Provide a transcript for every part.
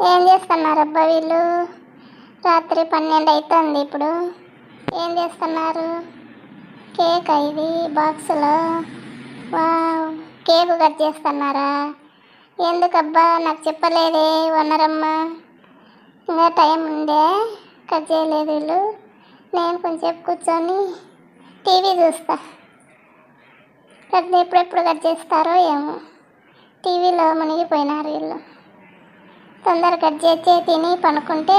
ఏం చేస్తున్నారు అబ్బా వీళ్ళు? రాత్రి పన్నెండు అవుతుంది ఇప్పుడు. ఏం చేస్తున్నారు? కేక్ ఇది? బాక్సులో? వావ్ కేక్ కట్ చేస్తున్నారా? ఎందుకబ్బా? నాకు చెప్పలేదే వనరమ్మ ఇంకా టైం ఉందే? కట్ చేయలేదు వీళ్ళు. నేను కొంచెంసేపు కూర్చొని టీవీ చూస్తా. కట్ ఎప్పుడెప్పుడు కట్ చేస్తారో ఏమో. టీవీలో మునిగిపోయినారు వీళ్ళు. తొందర కట్ చేసి తిని పనుకుంటే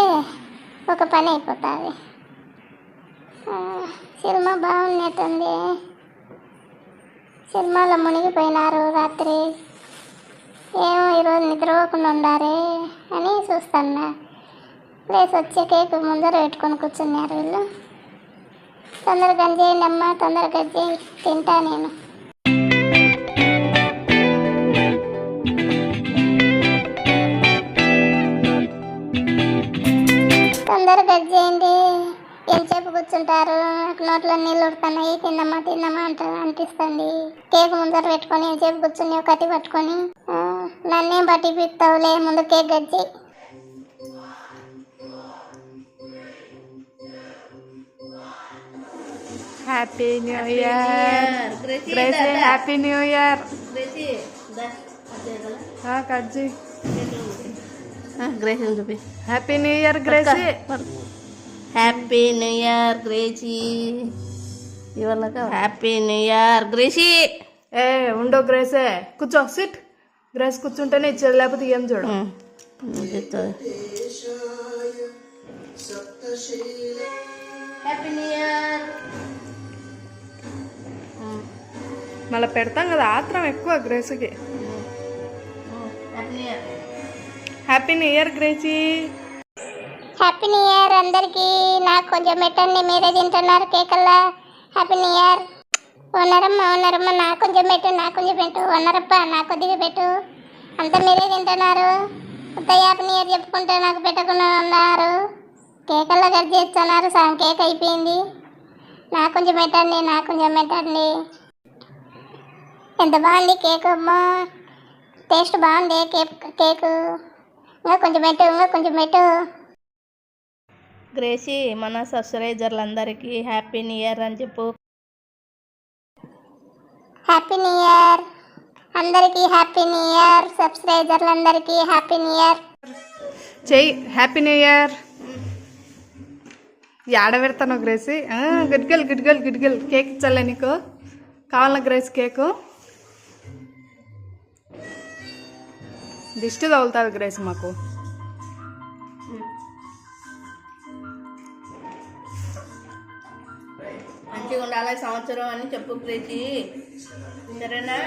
ఒక పని అయిపోతుంది. సినిమా బాగున్నట్టుంది. సినిమాలో మునిగిపోయినారు రాత్రి. ఏమో ఈరోజు నిద్రపోకుండా ఉండాలి అని చూస్తున్నా. ప్లేస్ వచ్చే కేక్ ముందర పెట్టుకొని కూర్చున్నారు వీళ్ళు. తొందరగా చేయండి అమ్మ తొందరగా చేయి తింటా నేను. తొందరగా గంజ చేయండి? ఎంతసేపు కూర్చుంటారు? నాకు నోట్లో నీళ్ళు ఉడుతున్నాయి. తిందమ్మా తిందమ్మా అంట అనిపిస్తుంది. కేక్ ముందర పెట్టుకొని ఎంతసేపు కూర్చుని ఒకటి పట్టుకొని నన్నేం పట్టి పిస్తావులే ముందు కేక్ గజ్జి happy new year happy new year cut చేయి. గ్రేసీ చూపి. Happy new year Gracy happy new year Gracy ఇవాళ హ్యాపీ న్యూ ఇయర్ గ్రేసీ ఏ ఉండో గ్రేసే కూర్చో సిట్ గ్రేస్ కూర్చుంటేనే ఇచ్చేది లేకపోతే ఏం చూడు. హ్యాపీ న్యూ ఇయర్ మళ్ళీ పెడతాం కదా ఆత్రం ఎక్కువ గ్రేస్కి happy new year Gracy happy new year అందరికీ. నాకు కొంచెం పెట్టండి మీరే తింటున్నారు కేకల్లా. హ్యాపీ న్యూ ఇయర్ ఓనరమ్మ ఓనరమ్మ నాకు కొంచెం పెట్టు నాకు కొంచెం పెట్టు. ఓనరప్ప నాకు కొద్దిగా పెట్టు. అంతా మీరే తింటున్నారు. అంత హ్యాపీ న్యూ ఇయర్ చెప్పుకుంటే నాకు పెట్టకుండా ఉన్నారు. కేకల్లా కట్ చేస్తున్నారు సగం కేక్ అయిపోయింది. నాకు కొంచెం పెట్టండి నాకు కొంచెం పెట్టండి. ఎంత బాగుంది కేక్ అమ్మా. టేస్ట్ బాగుంది కేక్ కేకు. ఇంకా కొంచెం పెట్టు ఇంకా కొంచెం పెట్టు. గ్రేసీ మన సబ్స్క్రైజర్లందరికీ హ్యాపీ న్యూ ఇయర్ అని చెప్పు. Happy new year. అందరికీ హ్యాపీ న్యూ ఇయర్. సబ్స్క్రైబర్లందరికీ హ్యాపీ న్యూ ఇయర్. చెయ్యి హ్యాపీ న్యూ ఇయర్. ఆడ పెడతాను గ్రేసి? గిడ్గల్ గిడ్గల్ గిడ్గల్ కేక్ ఇచ్చలే నీకు. కావాలా గ్రేస్ కేకు. దిష్టి తగులుతుంది గ్రేస్ మాకు. మంచిగా ఉండాలి సంవత్సరం అని చెప్పు ప్రీతి. సరేనా